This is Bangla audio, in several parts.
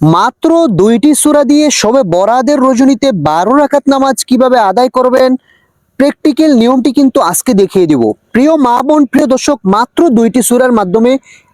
মাত্র দুইটি সূরা দিয়ে সবে বরাদের রজনীতে বারো রাকাত নামাজ কীভাবে আদায় করবেন? প্র্যাকটিক্যাল নিয়মটি কিন্তু আজকে দেখিয়ে দিব। প্রিয় মা বোন, প্রিয় দর্শক, মাত্র দুইটি সূরার মাধ্যমে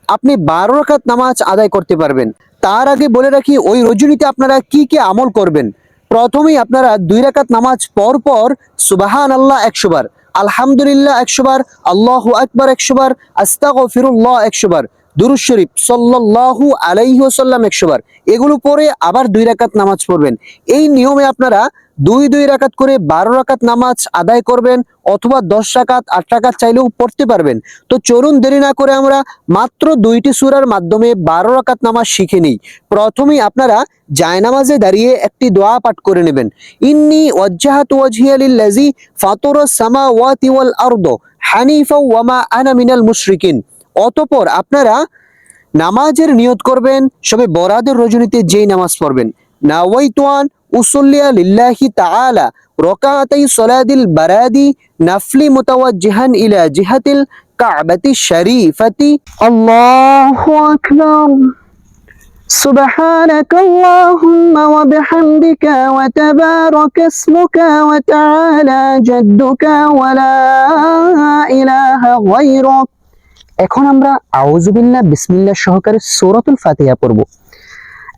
আপনি বারো রাকাত নামাজ আদায় করতে পারবেন। তার আগে বলে রাখি, ওই রজনীতে আপনারা কি কি আমল করবেন? প্রথমেই আপনারা দুই রাকাত নামাজ পর পর সুবাহান আল্লাহ একশো বার, আলহামদুলিল্লাহ একশো বার, আল্লাহ আকবার একশো বার আস্তাগ ফিরুল্লাহ একশো বার। দুরুজ শরীফ সাল্লাল্লাহু আলাইহি ওয়াসাল্লাম একশো বার। এগুলো পরে আবার দুই রাকাত নামাজ পড়বেন। এই নিয়মে আপনারা দুই দুই রাকাত করে বারো রাকাত নামাজ আদায় করবেন অথবা দশ রাকাত, আট রাকাত চাইলেও পড়তে পারবেন। তো চরুন দেরি না করে আমরা মাত্র দুইটি সুরার মাধ্যমে বারো রাকাত নামাজ শিখে নিই। প্রথমেই আপনারা জায়নামাজে দাঁড়িয়ে একটি দোয়া পাঠ করে নেবেন। ইন্নি ওয়াজ্জাহাতু ওয়াজহিয়া লিল্লাযী ফাতারাস সামাওয়াতি ওয়াল আরদ হানিফা ওয়া মা আনা মুশরিকিন। অতঃপর আপনারা নামাজের নিয়ত করবেন সবে বরাদের রজনীতে যেই নামাজ পড়বেন নাওয়াইতুয়ান উসল্লিয়া লিল্লাহি তাআলা রকাআতাই সলাদিল বারাদি নাফলি মুতাওয়াজ্জিহান ইলা জিহাতিল কাবাতি শরীফাতি আল্লাহু আকবার سبحانك اللهم وبحمدك وتبارك اسمك وتعالى جدك ولا إله غيرك এখন আমরা আউযুবিল্লাহ বিসমিল্লাহ সহকারে সূরাতুল ফাতিহা পড়ব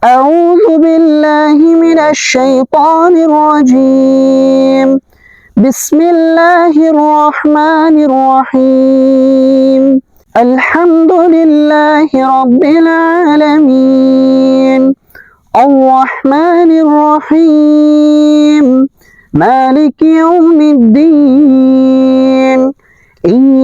أعوذ بالله من الشيطان الرجيم بسم الله الرحمن الرحيم الحمد لله رب العالمين الرحمن الرحيم مالك يوم الدين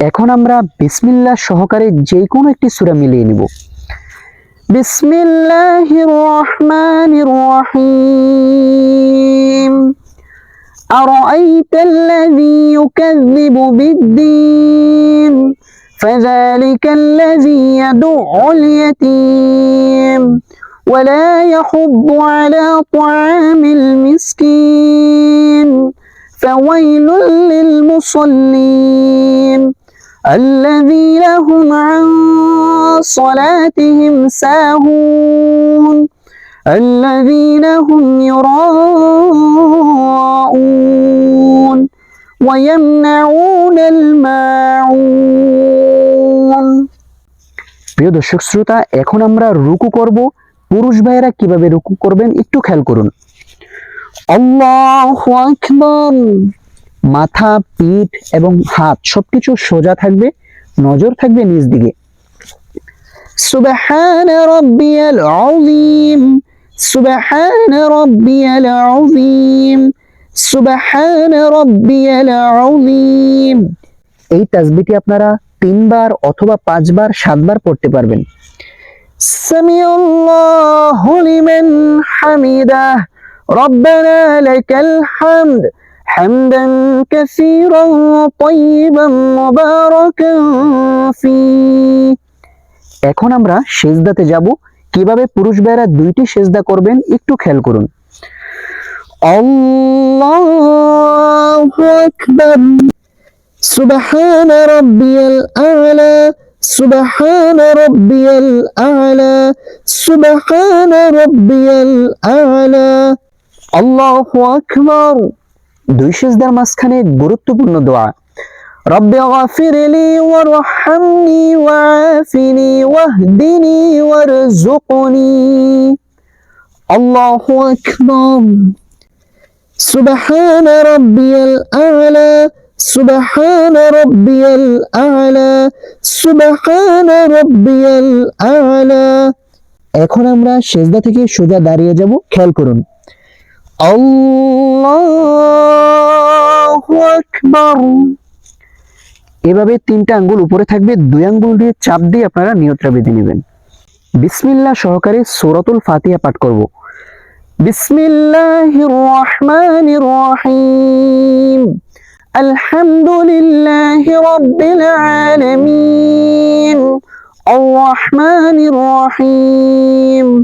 এখন আমরা বিসমিল্লাহ সহকারে যে কোনো একটি সূরা মিলিয়ে নিব বিসমিল্লাহির রহমানির রহিম أرأيت الذي يكذب بالدين فذلك الذي يدع اليتيم ولا يحض على طعام المسكين فويل للمصلين الذين هم عن صلاتهم ساهون الذين هم يراءون ويمنعون الماعون প্রিয় দর্শক শ্রোতা এখন আমরা রুকু করব পুরুষ ভাইয়েরা কিভাবে রুকু করবেন একটু খেয়াল করুন আল্লাহু আকবার মাথা, পিঠ এবং হাত সবকিছু সোজা থাকবে, নজর থাকবে নিজ দিকে। সুবহান রব্বিয়াল আযীম, সুবহান রব্বিয়াল আযীম, সুবহান রব্বিয়াল আযীম। এই তাসবিহটি আপনারা তিনবার অথবা পাঁচবার, সাতবার পড়তে পারবেন। সামিউল্লাহু লিমান হামিদাহ, রব্বানা লাকাল হামদ। حمدا كثيرا طيبا مباركا فيه এখন আমরা সেজদাতে যাব কিভাবে পুরুষ ভাইরা দুইটি সেজদা করবেন একটু খেয়াল করুন আল্লাহু আকবার সুবহান রাব্বিয়াল আ'লা সুবহান রাব্বিয়াল আ'লা সুবহান রাব্বিয়াল আ'লা আল্লাহু আকবার দুই সেজদার মাঝখানে গুরুত্বপূর্ণ দোয়া। রব্বে ওয়াফিরলি ওয়ারহামনি ওয়াফিনি ওয়াহদিনি ওয়ারজুকনি আল্লাহু আকবার। সুবহান আ'লা, সুবহান রাব্বিয়াল আ'লা, সুবহান আ'লা। এখন আমরা সেজদা থেকে সোজা দাঁড়িয়ে যাব। খেয়াল করুন। এভাবে তিনটা আঙ্গুল উপরে থাকবে, দুই আঙ্গুল দিয়ে চাপ দিয়ে আপনারা নিয়ত্রা বেঁধে নেবেন। বিসমিল্লা সহকারে সোরাতুল ফাতিয়া পাঠ করব। বিসমিল্লাহির রহমানির রহিম। আলহামদুলিল্লাহি রাব্বিল আলামিন। আর রহমানির রহিম।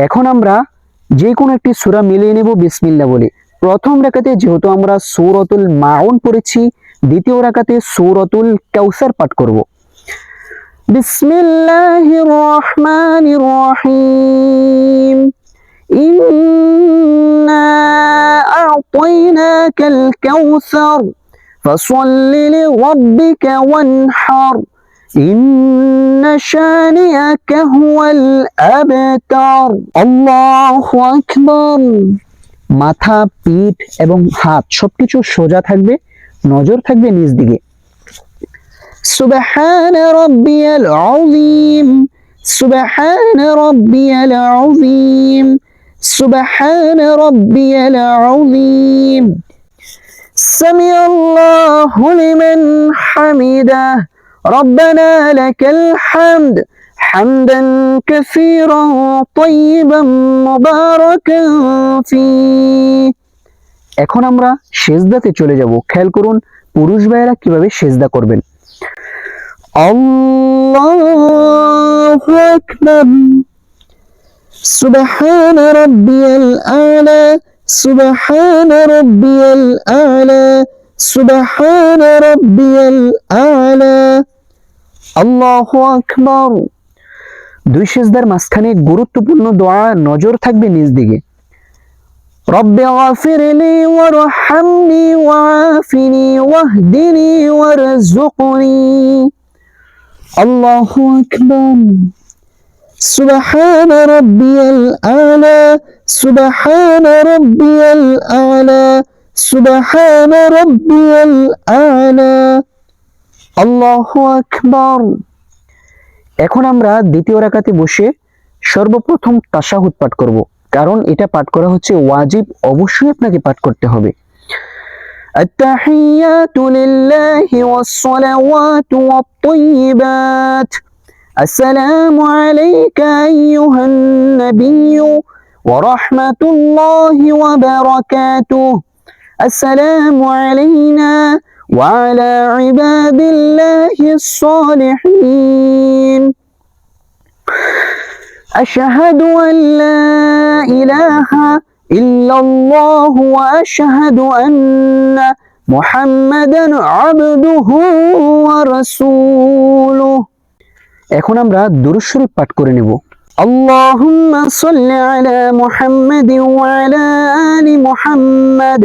এখন আমরা যে কোনো একটি সূরা মিলিয়ে নেব বিসমিল্লাহ বলে প্রথম রাকাতে যেহেতু আমরা সূরাতুল মাউন পড়েছি দ্বিতীয় রাকাতে সূরাতুল কাউসার পাঠ করব বিসমিল্লাহির রহমানির রহিম ইন্না আ'তাইনাকাল কাউসার فصل لربك وانحر إن شانئك هو الأبتر الله أكبر মাথা পিঠ এবং হাত সবকিছু সোজা থাকবে নজর থাকবে নিজ দিকে সুবহান রাব্বিয়াল আযীম সুবহান রাব্বিয়াল আযীম সুবহান রাব্বিয়াল আযীম سمع الله لمن حمده ربنا لك الحمد حمدا كثيرا طيبا مباركا فيه এখন আমরা সেজদাতে চলে যাব খেয়াল করুন পুরুষ ভাইয়েরা কিভাবে সেজদা করবেন আল্লাহু আকবার সুবহান রাব্বিয়াল আলা সুবহান রাব্বিয়াল আলা সুবহান রাব্বিয়াল আলা আল্লাহ আকবর। দুই সেজদার মাঝখানে গুরুত্বপূর্ণ দোয়া নজর থাকবে নিজ দিকে। রব্বে ওয়াফিরলি ওয়া ওয়াফিনি ওয়াহদিনি ওয়ারযুকনি। আল্লাহু আকবার। সুবহান রাব্বিয়াল আলা, সুবহান রাব্বিয়াল আলা, সুবহান রাব্বিয়াল আলা। الأعلى الله أكبر এখন আমরা দ্বিতীয় রাকাতে বসে সর্বপ্রথম তাশাহুদ পাঠ করব কারণ এটা পাঠ করা হচ্ছে ওয়াজিব অবশ্যই আপনাকে পাঠ করতে হবে التحيات لله والصلوات والطيبات السلام عليك أيها النبي ورحمة الله وبركاته السلام علينا وعلى عباد الله الصالحين أشهد أن لا إله إلا الله وأشهد أن محمدا عبده ورسوله এখন আমরা দুরূদ শরীফ পাঠ করে নেব اللهم صل على محمد وعلى آل محمد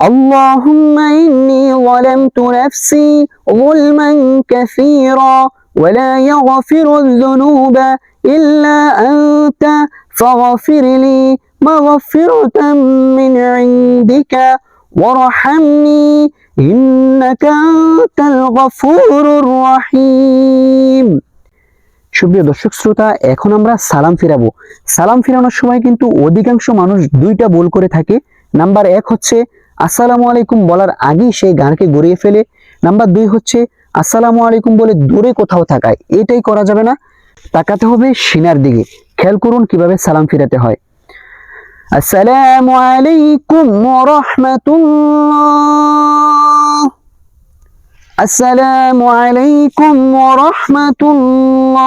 اللهم إني ظلمت نفسي ظلما كثيرا ولا يغفر الذنوب إلا أنت فاغفر لي مغفرة من عندك وارحمني إنك أنت الغفور الرحيم সুপ্রিয় দর্শক শ্রোতা এখন আমরা সালাম ফিরাবো সালাম ফিরানোর সময় কিন্তু অধিকাংশ মানুষ দুইটা ভুল করে থাকে নাম্বার এক হচ্ছে আসসালামু আলাইকুম বলার আগেই সেই গানকে গড়িয়ে ফেলে। নাম্বার দুই হচ্ছে, আসসালামু আলাইকুম বলে দূরে কোথাও থাকায় এটাই করা যাবে না। তাকাতে হবে সিনার দিকে। খেয়াল করুন কীভাবে সালাম ফিরাতে হয়। আসসালামু আলাইকুম রহমাতুল্লাহ আসসালামু আলাইকুম রহমাতুল্লাহ